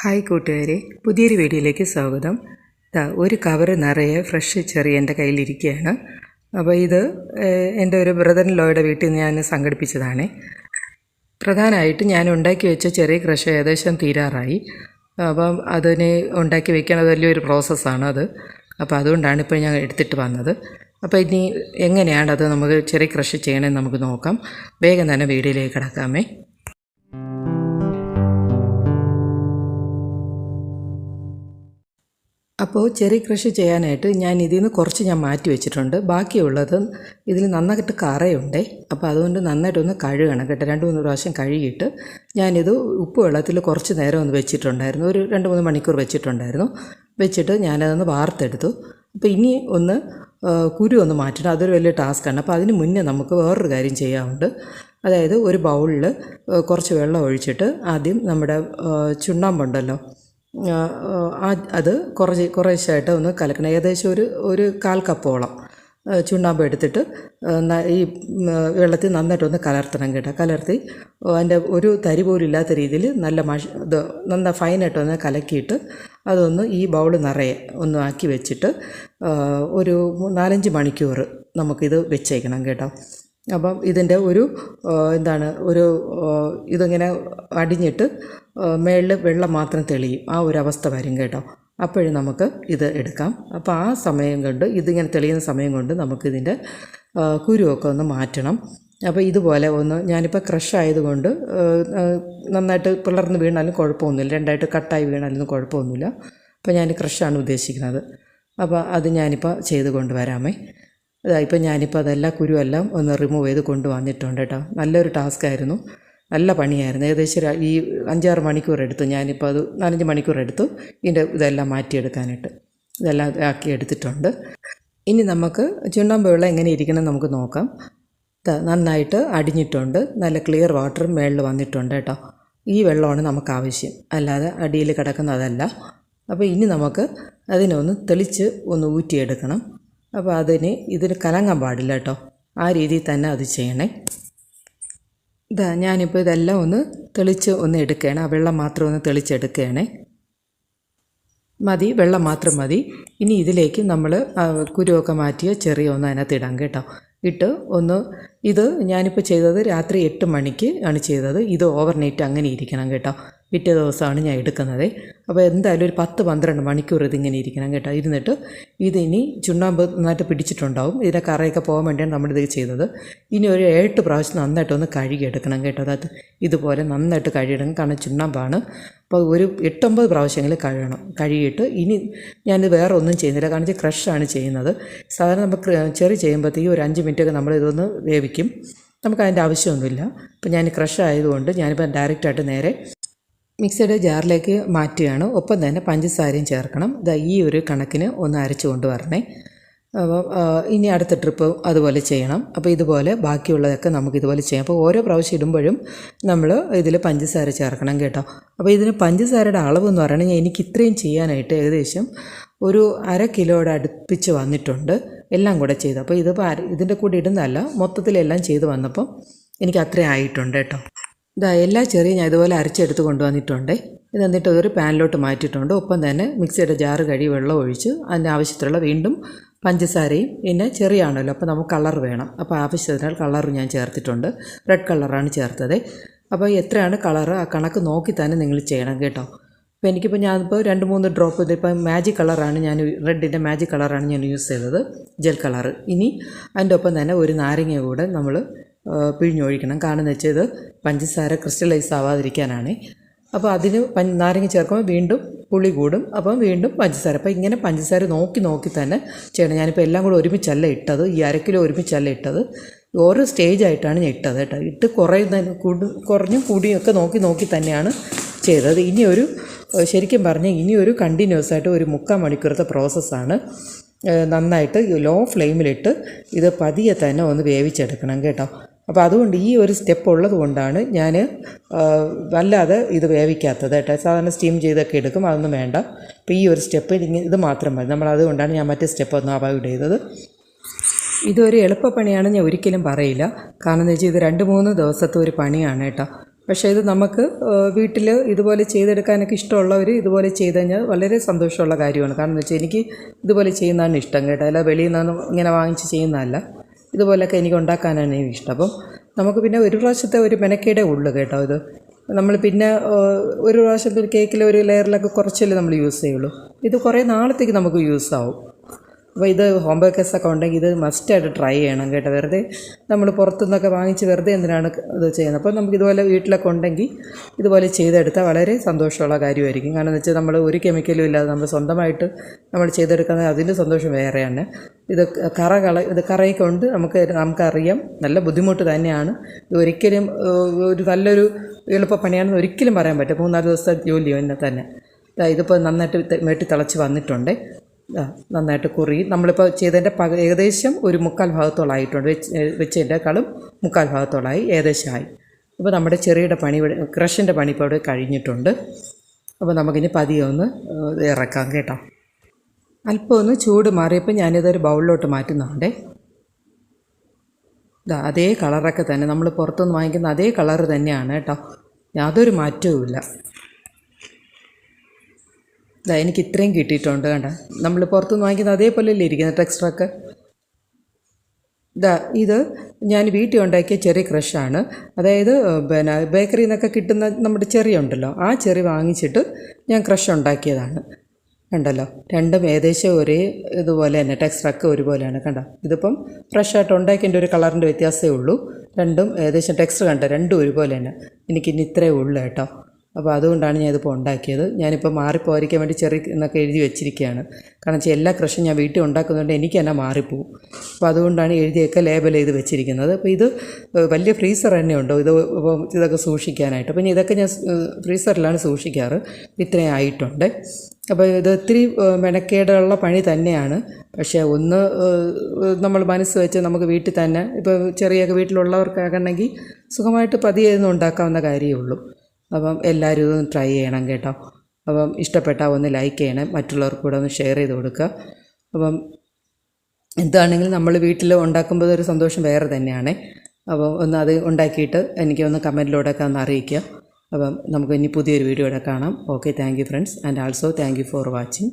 Hi കൂട്ടുകാരെ പുതിയൊരു വീഡിയോയിലേക്ക് സ്വാഗതം. ഒരു കവർ നിറയെ ഫ്രഷ് ചെറി എന്റെ കയ്യിലിരിക്കുകയാണ്. അപ്പോൾ ഇത് എന്റെ ഒരു ബ്രദർ ലോയുടെ വീട്ടിൽ നിന്ന് ഞാൻ സംഘടിപ്പിച്ചതാണ്. പ്രധാനമായിട്ട് ഞാൻ ഉണ്ടാക്കി വെച്ച ചെറിയ ക്രഷ് ഏകദേശം തീരാറായി. അപ്പം അതിനെ ഉണ്ടാക്കി വെക്കണത് വലിയൊരു പ്രോസസ്സാണ് അത്. അപ്പോൾ അതുകൊണ്ടാണ് ഇപ്പോൾ ഞാൻ എടുത്തിട്ട് വന്നത്. അപ്പോൾ ഇനി എങ്ങനെയാണ് അത് നമുക്ക് ചെറിയ ക്രഷ് ചെയ്യണമെന്ന് നമുക്ക് നോക്കാം. വേഗം തന്നെ വീഡിയോയിലേക്ക് കിടക്കാമേ. അപ്പോൾ ചെറി കൃഷി ചെയ്യാനായിട്ട് ഞാൻ ഇതിൽ നിന്ന് കുറച്ച് ഞാൻ മാറ്റി വെച്ചിട്ടുണ്ട്. ബാക്കിയുള്ളത് ഇതിൽ നന്നായിട്ട് കറയുണ്ടേ. അപ്പോൾ അതുകൊണ്ട് നന്നായിട്ടൊന്ന് കഴുകണം കേട്ടോ. രണ്ട് മൂന്ന് പ്രാവശ്യം കഴുകിയിട്ട് ഞാനിത് ഉപ്പ് വെള്ളത്തിൽ കുറച്ച് നേരം ഒന്ന് വെച്ചിട്ടുണ്ടായിരുന്നു. ഒരു രണ്ട് മൂന്ന് മണിക്കൂർ വെച്ചിട്ടുണ്ടായിരുന്നു. വെച്ചിട്ട് ഞാനതൊന്ന് വാർത്തെടുത്തു. അപ്പോൾ ഇനി ഒന്ന് കുരു ഒന്ന് മാറ്റണം. അതൊരു വലിയ ടാസ്ക്കാണ്. അപ്പോൾ അതിന് മുന്നേ നമുക്ക് വേറൊരു കാര്യം ചെയ്യാറുണ്ട് അതായത് ഒരു ബൗളിൽ കുറച്ച് വെള്ളം ഒഴിച്ചിട്ട് ആദ്യം നമ്മുടെ ചുണ്ണാമ്പുണ്ടല്ലോ അത് കുറച്ച് കുറേശ്ശായിട്ട് ഒന്ന് കലക്കണം. ഏകദേശം ഒരു ഒരു കാൽ കപ്പോളം ചുണ്ണാമ്പ് എടുത്തിട്ട് ഈ വെള്ളത്തിൽ നന്നായിട്ടൊന്ന് കലർത്തണം കേട്ടോ. കലർത്തി അതിന്റെ ഒരു തരി പോലും ഇല്ലാത്ത രീതിയിൽ നല്ല മഷ ഇത് നന്ന ഫൈനായിട്ടൊന്ന് കലക്കിയിട്ട് അതൊന്ന് ഈ ബൗൾ നിറയെ ഒന്ന് ആക്കി വെച്ചിട്ട് ഒരു നാലഞ്ച് മണിക്കൂർ നമുക്കിത് വെച്ചേക്കണം കേട്ടോ. അപ്പം ഇതിന്റെ ഒരു എന്താണ് ഒരു ഇതിങ്ങനെ അടിഞ്ഞിട്ട് മേളിൽ വെള്ളം മാത്രം തെളിയും. ആ ഒരു അവസ്ഥ വരും കേട്ടോ. അപ്പോഴും നമുക്ക് ഇത് എടുക്കാം. അപ്പോൾ ആ സമയം കൊണ്ട് ഇതിങ്ങനെ തെളിയുന്ന സമയം കൊണ്ട് നമുക്കിതിന്റെ കുരുവൊക്കെ ഒന്ന് മാറ്റണം. അപ്പോൾ ഇതുപോലെ ഒന്ന് ഞാനിപ്പോൾ ക്രഷ് ആയതുകൊണ്ട് നന്നായിട്ട് പിളർന്ന് വീണാലും കുഴപ്പമൊന്നുമില്ല. രണ്ടായിട്ട് കട്ടായി വീണാലും കുഴപ്പമൊന്നുമില്ല. അപ്പോൾ ഞാൻ ക്രഷാണ് ഉദ്ദേശിക്കുന്നത്. അപ്പോൾ അത് ഞാനിപ്പോൾ ചെയ്ത് കൊണ്ടുവരാമേ. അതാ ഇപ്പം ഞാനിപ്പോൾ അതെല്ലാം കുരുവെല്ലാം ഒന്ന് റിമൂവ് ചെയ്ത് കൊണ്ടുവന്നിട്ടുണ്ട് കേട്ടോ. നല്ലൊരു ടാസ്ക് ആയിരുന്നു. നല്ല പണിയായിരുന്നു. ഏകദേശം ഈ അഞ്ചാറ് മണിക്കൂർ എടുത്തു. ഞാനിപ്പോൾ അത് നാലഞ്ച് മണിക്കൂർ എടുത്തു. ഇതിന്റെ ഇതെല്ലാം മാറ്റിയെടുക്കാനായിട്ട്. ഇതെല്ലാം ആക്കി എടുത്തിട്ടുണ്ട്. ഇനി നമുക്ക് ചുണ്ണാമ്പ് വെള്ളം എങ്ങനെ ഇരിക്കണം നമുക്ക് നോക്കാം. നന്നായിട്ട് അടിഞ്ഞിട്ടുണ്ട്. നല്ല ക്ലിയർ വാട്ടറും മേളിൽ വന്നിട്ടുണ്ട് കേട്ടോ. ഈ വെള്ളമാണ് നമുക്ക് ആവശ്യം. അല്ലാതെ അടിയിൽ കിടക്കുന്നതല്ല. അപ്പോൾ ഇനി നമുക്ക് അതിനൊന്ന് തെളിച്ച് ഒന്ന് ഊറ്റിയെടുക്കണം. അപ്പോൾ അതിന് ഇതിന് കലങ്ങാൻ പാടില്ല കേട്ടോ. ആ രീതിയിൽ തന്നെ അത് ചെയ്യണേ. ഇതാ ഞാനിപ്പോൾ ഇതെല്ലാം ഒന്ന് തെളിച്ച് ഒന്ന് എടുക്കുകയാണ്. ആ വെള്ളം മാത്രം ഒന്ന് തെളിച്ചെടുക്കുകയാണേ. മതി വെള്ളം മാത്രം മതി. ഇനി ഇതിലേക്ക് നമ്മൾ കുരുവൊക്കെ മാറ്റിയ ചെറിയ ഒന്ന് അതിനകത്ത് ഇടാം കേട്ടോ. ഇട്ട് ഒന്ന് ഇത് ഞാനിപ്പോൾ ചെയ്തത് രാത്രി എട്ട് മണിക്ക് ആണ് ചെയ്തത്. ഇത് ഓവർനൈറ്റ് അങ്ങനെ ഇരിക്കണം കേട്ടോ. പിറ്റേ ദിവസമാണ് ഞാൻ എടുക്കുന്നത്. അപ്പോൾ എന്തായാലും ഒരു പത്ത് പന്ത്രണ്ട് മണിക്കൂർ ഇതിങ്ങനെ ഇരിക്കണം കേട്ടോ. ഇരുന്നിട്ട് ഇതിനി ചുണ്ണാമ്പ് നന്നായിട്ട് പിടിച്ചിട്ടുണ്ടാവും. ഇതിന്റെ കറയൊക്കെ പോകാൻ വേണ്ടിയാണ് നമ്മളിത് ചെയ്തത്. ഇനി ഒരു എട്ട് പ്രാവശ്യം നന്നായിട്ട് നന്നായിട്ടൊന്ന് കഴുകിയെടുക്കണം കേട്ടോ. അതായത് ഇതുപോലെ നന്നായിട്ട് കഴുകിയെടുക്കും കാരണം ചുണ്ണാമ്പാണ് അപ്പോൾ ഒരു എട്ടൊമ്പത് പ്രാവശ്യമെങ്കിലും കഴുകണം. കഴുകിയിട്ട് ഇനി ഞാനിത് വേറെ ഒന്നും ചെയ്യുന്നില്ല. കാരണം വെച്ചാൽ ക്രഷാണ് ചെയ്യുന്നത്. സാധാരണ നമുക്ക് ചെറി ചെയ്യുമ്പോഴത്തേക്കും ഒരു അഞ്ച് മിനിറ്റൊക്കെ നമ്മൾ ഇതൊന്ന് വേവിക്കും. നമുക്ക് അതിന്റെ ആവശ്യമൊന്നുമില്ല. അപ്പോൾ ഞാൻ ക്രഷ് ആയതുകൊണ്ട് ഞാനിപ്പോൾ ഡയറക്റ്റായിട്ട് നേരെ മിക്സഡ് ജാറിലേക്ക് മാറ്റുകയാണ്. ഒപ്പം തന്നെ പഞ്ചസാരയും ചേർക്കണം. ഇതാ ഈ ഒരു കണക്കിന് ഒന്ന് അരച്ചു കൊണ്ടുവരണേ. അപ്പോൾ ഇനി അടുത്ത ട്രിപ്പ് അതുപോലെ ചെയ്യണം. അപ്പോൾ ഇതുപോലെ ബാക്കിയുള്ളതൊക്കെ നമുക്ക് ഇതുപോലെ ചെയ്യാം. അപ്പോൾ ഓരോ പ്രാവശ്യം ഇടുമ്പോഴും നമ്മൾ ഇതിൽ പഞ്ചസാര ചേർക്കണം കേട്ടോ. അപ്പോൾ ഇതിന് പഞ്ചസാരയുടെ അളവ് എന്ന് പറയുന്നത് എനിക്ക് ഇത്രയും ചെയ്യാനായിട്ട് ഏകദേശം ഒരു അര കിലോയുടെ അടുപ്പിച്ച് വന്നിട്ടുണ്ട്. എല്ലാം കൂടെ ചെയ്തു. അപ്പോൾ ഇതിപ്പോൾ ഇതിന്റെ കൂടെ ഇടുന്നതല്ല മൊത്തത്തിലെല്ലാം ചെയ്ത് വന്നപ്പം എനിക്ക് അത്രയും ആയിട്ടുണ്ട് കേട്ടോ. ഇതാ എല്ലാ ചെറിയ ഞാൻ ഇതുപോലെ അരച്ചെടുത്ത് കൊണ്ടുവന്നിട്ടുണ്ട്. ഇത് എന്നിട്ട് ഒരു പാനിലോട്ട് മാറ്റിയിട്ടുണ്ട്. ഒപ്പം തന്നെ മിക്സിയുടെ ജാറ് കഴുകി വെള്ളം ഒഴിച്ച്. അതിന്റെ ആവശ്യത്തിലുള്ള വീണ്ടും പഞ്ചസാരയും പിന്നെ ചെറിയാണല്ലോ അപ്പോൾ നമുക്ക് കളർ വേണം. അപ്പോൾ ആവശ്യത്തിനാൽ കളർ ഞാൻ ചേർത്തിട്ടുണ്ട്. റെഡ് കളറാണ് ചേർത്തത്. അപ്പോൾ എത്രയാണ് കളർ ആ കണക്ക് നോക്കി തന്നെ നിങ്ങൾ ചെയ്യണം കേട്ടോ. അപ്പോൾ എനിക്കിപ്പോൾ ഞാനിപ്പോൾ രണ്ട് മൂന്ന് ഡ്രോപ്പ് ഇതിപ്പോൾ മാജിക് കളറാണ് ഞാൻ റെഡിന്റെ മാജിക് കളറാണ് ഞാൻ യൂസ് ചെയ്തത്. Gel colour. ഇനി അതിന്റെ ഒപ്പം തന്നെ ഒരു നാരങ്ങ കൂടെ നമ്മൾ പിഴിഞ്ഞൊഴിക്കണം. കാരണം എന്ന് വെച്ചാൽ ഇത് പഞ്ചസാര ക്രിസ്റ്റലൈസ് ആവാതിരിക്കാനാണ്. അപ്പോൾ അതിന് നാരങ്ങ ചേർക്കുമ്പോൾ വീണ്ടും പുളി കൂടും. അപ്പം വീണ്ടും പഞ്ചസാര. അപ്പോൾ ഇങ്ങനെ പഞ്ചസാര നോക്കി നോക്കി തന്നെ ചെയ്യണം. ഞാനിപ്പോൾ എല്ലാം കൂടെ ഒരുമിച്ചല്ല ഇട്ടത്. ഈ അരക്കിലോ കിലോ ഒരുമിച്ചല്ല ഇട്ടത്. ഓരോ സ്റ്റേജായിട്ടാണ് ഞാൻ ഇട്ടത് കേട്ടോ. ഇട്ട് കൂടു കുറഞ്ഞും കൂടിയും ഒക്കെ നോക്കി നോക്കി തന്നെയാണ് ചെയ്തത്. ഇനി ഒരു ശരിക്കും പറഞ്ഞാൽ ഇനി ഒരു കണ്ടിന്യൂസ് ആയിട്ട് ഒരു മുക്കാൽ മണിക്കൂറത്തെ പ്രോസസ്സാണ് നന്നായിട്ട് ലോ ഫ്ലെയിമിലിട്ട് ഇത് പതിയെ തന്നെ ഒന്ന് വേവിച്ചെടുക്കണം കേട്ടോ. അപ്പോൾ അതുകൊണ്ട് ഈ ഒരു സ്റ്റെപ്പ് ഉള്ളത് കൊണ്ടാണ് ഞാൻ വല്ലാതെ ഇത് വേവിക്കാത്തത് കേട്ടോ. സാധാരണ സ്റ്റീം ചെയ്തൊക്കെ എടുക്കും അതൊന്നും വേണ്ട. അപ്പോൾ ഈ ഒരു സ്റ്റെപ്പ് ഇത് മാത്രം മതി. നമ്മൾ അതുകൊണ്ടാണ് ഞാൻ മറ്റേ സ്റ്റെപ്പ് ഒന്ന് അവോയ്ഡ് ചെയ്തത്. ഇതൊരു എളുപ്പപ്പണിയാണ് ഞാൻ ഒരിക്കലും പറയില്ല. കാരണം എന്ന് വെച്ചാൽ ഇത് രണ്ട് മൂന്ന് ദിവസത്തെ ഒരു പണിയാണ് കേട്ടോ. പക്ഷേ ഇത് നമുക്ക് വീട്ടിൽ ഇതുപോലെ ചെയ്തെടുക്കാനൊക്കെ ഇഷ്ടമുള്ളവർ ഇതുപോലെ ചെയ്ത് കഴിഞ്ഞാൽ വളരെ സന്തോഷമുള്ള കാര്യമാണ്. കാരണം എന്ന് വെച്ചാൽ എനിക്ക് ഇതുപോലെ ചെയ്യുന്നതാണ് ഇഷ്ടം കേട്ടോ. അല്ല വെളിയിൽ നിന്ന് ഇങ്ങനെ വാങ്ങിച്ച് ചെയ്യുന്നതല്ല. ഇതുപോലെയൊക്കെ എനിക്ക് ഉണ്ടാക്കാനാണ് എനിക്ക് ഇഷ്ടം. അപ്പം നമുക്ക് പിന്നെ ഒരു പ്രാവശ്യത്തെ ഒരു മെനക്കേടേ ഉള്ളൂ കേട്ടോ ഇത്. നമ്മൾ പിന്നെ ഒരു പ്രാവശ്യത്തെ ഒരു കേക്കിൽ ഒരു ലെയറിലൊക്കെ കുറച്ചല്ലേ നമ്മൾ യൂസ് ചെയ്യുള്ളൂ. ഇത് കുറേ നാളത്തേക്ക് നമുക്ക് യൂസ് ആവും അപ്പോൾ ഇത് ഹോം ബേക്കേഴ്സ് ഒക്കെ ഉണ്ടെങ്കിൽ ഇത് മസ്റ്റായിട്ട് ട്രൈ ചെയ്യണം കേട്ടോ. വെറുതെ നമ്മൾ പുറത്തുനിന്നൊക്കെ വാങ്ങിച്ച് വെറുതെ എന്തിനാണ് ഇത് ചെയ്യുന്നത്? അപ്പോൾ നമുക്ക് ഇതുപോലെ വീട്ടിലൊക്കെ ഉണ്ടെങ്കിൽ ഇതുപോലെ ചെയ്തെടുത്താൽ വളരെ സന്തോഷമുള്ള കാര്യമായിരിക്കും. കാരണം എന്ന് വെച്ചാൽ നമ്മൾ ഒരു കെമിക്കലും ഇല്ലാതെ നമ്മൾ സ്വന്തമായിട്ട് നമ്മൾ ചെയ്തെടുക്കുന്നത് അതിന്റെ സന്തോഷം വേറെയാണ്. ഇത് കറ കള ഇത് കറയൊക്കെ നമുക്ക് നമുക്കറിയാം. നല്ല ബുദ്ധിമുട്ട് തന്നെയാണ്. ഇത് ഒരിക്കലും ഒരു നല്ലൊരു എളുപ്പപ്പണിയാണെന്ന് ഒരിക്കലും പറയാൻ പറ്റും മൂന്നാൽ ദിവസത്തെ ജോലി തന്നെ. തന്നെ ഇതിപ്പോൾ നന്നായിട്ട് വെട്ടി തിളച്ച് വന്നിട്ടുണ്ട്. നന്നായിട്ട് കുറി നമ്മളിപ്പോൾ ചെയ്തതിന്റെ പക ഏകദേശം ഒരു മുക്കാൽ ഭാഗത്തോളായിട്ടുണ്ട്. വെച്ച് വെച്ചതിന്റെക്കാളും മുക്കാൽ ഭാഗത്തോളായി ഏകദേശമായി. അപ്പോൾ നമ്മുടെ ചെറിയുടെ പണി ഇവിടെ ക്രഷിന്റെ പണി ഇപ്പോൾ ഇവിടെ കഴിഞ്ഞിട്ടുണ്ട്. അപ്പോൾ നമുക്കിനി പതിയെ ഒന്ന് ഇറക്കാം കേട്ടോ. അല്പം ഒന്ന് ചൂട് മാറിയപ്പോൾ ഞാനിതൊരു ബൗളിലോട്ട് മാറ്റുന്നുണ്ടേ ഇതാ അതേ കളറൊക്കെ തന്നെ. നമ്മൾ പുറത്തുനിന്ന് വാങ്ങിക്കുന്ന അതേ കളറ് തന്നെയാണ് കേട്ടോ. യാതൊരു മാറ്റവുമില്ല. ഇതാ എനിക്ക് ഇത്രയും കിട്ടിയിട്ടുണ്ട് കണ്ട? നമ്മൾ പുറത്തുനിന്ന് വാങ്ങിക്കുന്ന അതേപോലെ ഇരിക്കുന്ന ടെക്സ്റ്ററൊക്കെ ഇതാ ഇത് ഞാൻ വീട്ടിൽ ഉണ്ടാക്കിയ ചെറിയ ക്രഷാണ് അതായത് പിന്നെ ബേക്കറിയിൽ നിന്നൊക്കെ കിട്ടുന്ന നമ്മുടെ ചെറിയ ഉണ്ടല്ലോ ആ ചെറി വാങ്ങിച്ചിട്ട് ഞാൻ ക്രഷ് ഉണ്ടാക്കിയതാണ്. കണ്ടല്ലോ? രണ്ടും ഏകദേശം ഒരേ ഇതുപോലെ തന്നെ ടെക്സ്റ്ററൊക്കെ ഒരുപോലെയാണ് കണ്ടോ? ഇതിപ്പം ഫ്രഷായിട്ട് ഉണ്ടാക്കിയതിന്റെ ഒരു കളറിന്റെ വ്യത്യാസമേ ഉള്ളൂ. രണ്ടും ഏകദേശം ടെക്സ്റ്റർ കണ്ടോ? രണ്ടും ഒരുപോലെ തന്നെ. എനിക്കിനി ഇത്രയേ ഉള്ളൂ കേട്ടോ. അപ്പോൾ അതുകൊണ്ടാണ് ഞാൻ ഇതിപ്പോൾ ഉണ്ടാക്കിയത്. ഞാനിപ്പോൾ മാറിപ്പോയിരിക്കാൻ വേണ്ടി ചെറിയ എന്നൊക്കെ എഴുതി വെച്ചിരിക്കുകയാണ്. കാരണം വെച്ചാൽ എല്ലാ കൃഷിയും ഞാൻ വീട്ടിൽ ഉണ്ടാക്കുന്നതുകൊണ്ട് എനിക്ക് തന്നെ മാറിപ്പോവും. അപ്പോൾ അതുകൊണ്ടാണ് എഴുതിയൊക്കെ ലേബൽ ചെയ്ത് വെച്ചിരിക്കുന്നത്. അപ്പോൾ ഇത് വലിയ ഫ്രീസർ തന്നെ ഉണ്ടോ? ഇത് ഇതൊക്കെ സൂക്ഷിക്കാനായിട്ട്. പിന്നെ ഇതൊക്കെ ഞാൻ ഫ്രീസറിലാണ് സൂക്ഷിക്കാറ്. ഇത്രയും ആയിട്ടുണ്ട്. അപ്പോൾ ഇത് ഒത്തിരി മെനക്കേടുള്ള പണി തന്നെയാണ്. പക്ഷേ ഒന്ന് നമ്മൾ മനസ്സ് വെച്ച് നമുക്ക് വീട്ടിൽ തന്നെ ഇപ്പോൾ ചെറിയൊക്കെ വീട്ടിലുള്ളവർക്കാകണമെങ്കിൽ സുഖമായിട്ട് പതിയെ ഉണ്ടാക്കാവുന്ന കാര്യമേ ഉള്ളൂ. അപ്പം എല്ലാവരും ഇതൊന്ന് ട്രൈ ചെയ്യണം കേട്ടോ. അപ്പം ഇഷ്ടപ്പെട്ടാൽ ഒന്ന് ലൈക്ക് ചെയ്യണം. മറ്റുള്ളവർക്ക് കൂടെ ഒന്ന് ഷെയർ ചെയ്ത് കൊടുക്കുക. അപ്പം എന്താണെങ്കിലും നമ്മൾ വീട്ടിൽ ഉണ്ടാക്കുമ്പോൾ ഒരു സന്തോഷം വേറെ തന്നെയാണ്. അപ്പം ഒന്ന് അത് ഉണ്ടാക്കിയിട്ട് എനിക്ക് ഒന്ന് കമന്റിലൂടെയൊക്കെ ഒന്ന് അറിയിക്കുക. അപ്പം നമുക്ക് ഇനി പുതിയൊരു വീഡിയോയുടെ കാണാം. Okay thank you friends and also thank you for watching